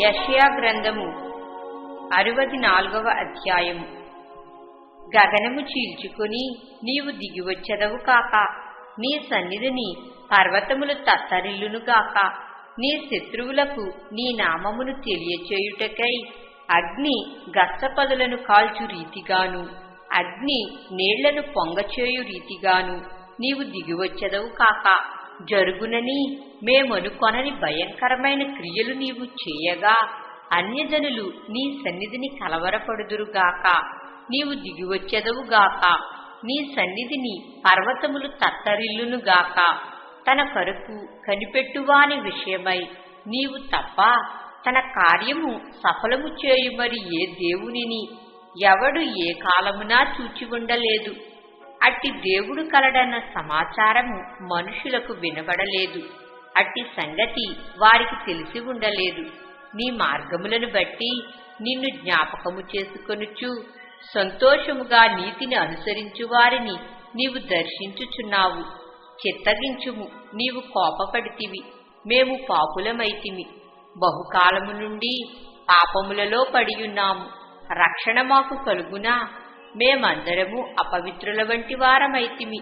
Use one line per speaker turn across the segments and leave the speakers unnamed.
యషయా గ్రంథము అరవది నాలుగవ అధ్యాయము. గగనము చీల్చుకుని నీవు దిగివచ్చదవు కాక నీ సన్నిధిని పర్వతములు తత్తరిల్లును గాక నీ శత్రువులకు నీ నామమును తెలియచేయుటకై అగ్ని గచ్చపదులను కాల్చు రీతిగాను అగ్ని నీళ్ళను పొంగచేయు రీతిగాను నీవు దిగివచ్చదవు కాక. జరుగునని మేమనుకొనని భయంకరమైన క్రియలు నీవు చేయగా అన్యజనులు నీ సన్నిధిని కలవరపడుదురుగాక. నీవు దిగివచ్చెదవుగాక. నీ సన్నిధిని పర్వతములు తత్తరిల్లునుగాక. తన కరుకు కనిపెట్టువాని విషయమై నీవు తప్ప తన కార్యము సఫలము చేయుమరి ఏ దేవునిని ఎవడు ఏ కాలమునా చూచి ఉండలేదు అట్టి దేవుడు కలడన్న సమాచారము మనుషులకు వినబడలేదు. అట్టి సంగతి వారికి తెలిసి ఉండలేదు. నీ మార్గములను బట్టి నిన్ను జ్ఞాపకము చేసుకొనుచు సంతోషముగా నీతిని అనుసరించు వారిని నీవు దర్శించుచున్నావు. చిత్తగించుము నీవు కోపపడితివి. మేము పాపులమైతిమి. బహుకాలము నుండి పాపములలో పడియున్నాము. రక్షణ మాకు కలుగునా? మేమందరము అపవిత్రుల వంటి వారమైతిమి.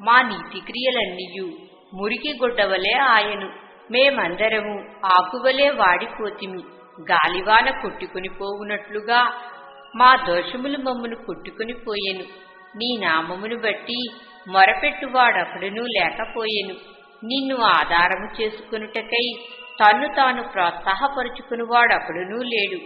మా నీతిక్రియలన్నీయు మురికి గొడ్డవలే ఆయను. మేమందరము ఆకువలే వాడిపోతిమి. గాలివాన కొట్టుకుని పోవునట్లుగా మా దోషములు మమ్మను కొట్టుకుని పోయెను. నీ నామమును బట్టి మొరపెట్టువాడొకడునూ లేకపోయెను. నిన్ను ఆధారము చేసుకునుటకై తన్ను తాను ప్రోత్సాహపరుచుకునివాడొకడునూ లేడు.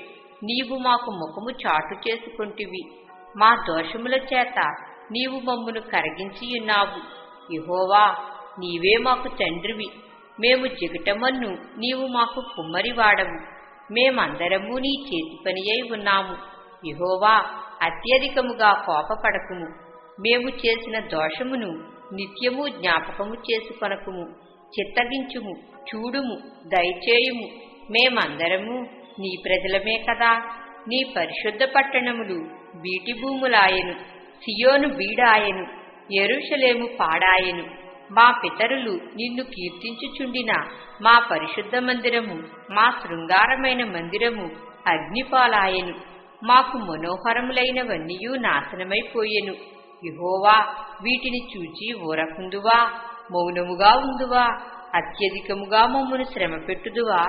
నీవు మాకు ముఖము చాటు చేసుకుంటివి. మా దోషముల చేత నీవు మమ్మును కరిగించియున్నావు ఇహోవా నీవే మాకు తండ్రివి. మేము జిగటమన్ను నీవు మాకు కుమ్మరివాడవు. మేమందరము నీ చేతి పని అయి ఉన్నాము. ఇహోవా అత్యధికముగా కోపపడకుము. మేము చేసిన దోషమును నిత్యము జ్ఞాపకము చేసుకొనకుము. చిత్తగించుము చూడుము దయచేయుము. మేమందరము నీ ప్రజలమే కదా. నీ పరిశుద్ధ పట్టణములు బీటి భూములాయను సియోను బీడాయను ఎరుషలేము పాడాయను. మా పితరులు నిన్ను కీర్తించుచుండిన మా పరిశుద్ధ మందిరము మా శృంగారమైన మందిరము అగ్నిపాలాయను. మాకు మనోహరములైనవన్నీయూ నాశనమైపోయెను. ఇహోవా వీటిని చూచి ఊరకుందువా మౌనముగా ఉందువా అత్యధికముగా మమ్మను శ్రమ పెట్టుదువా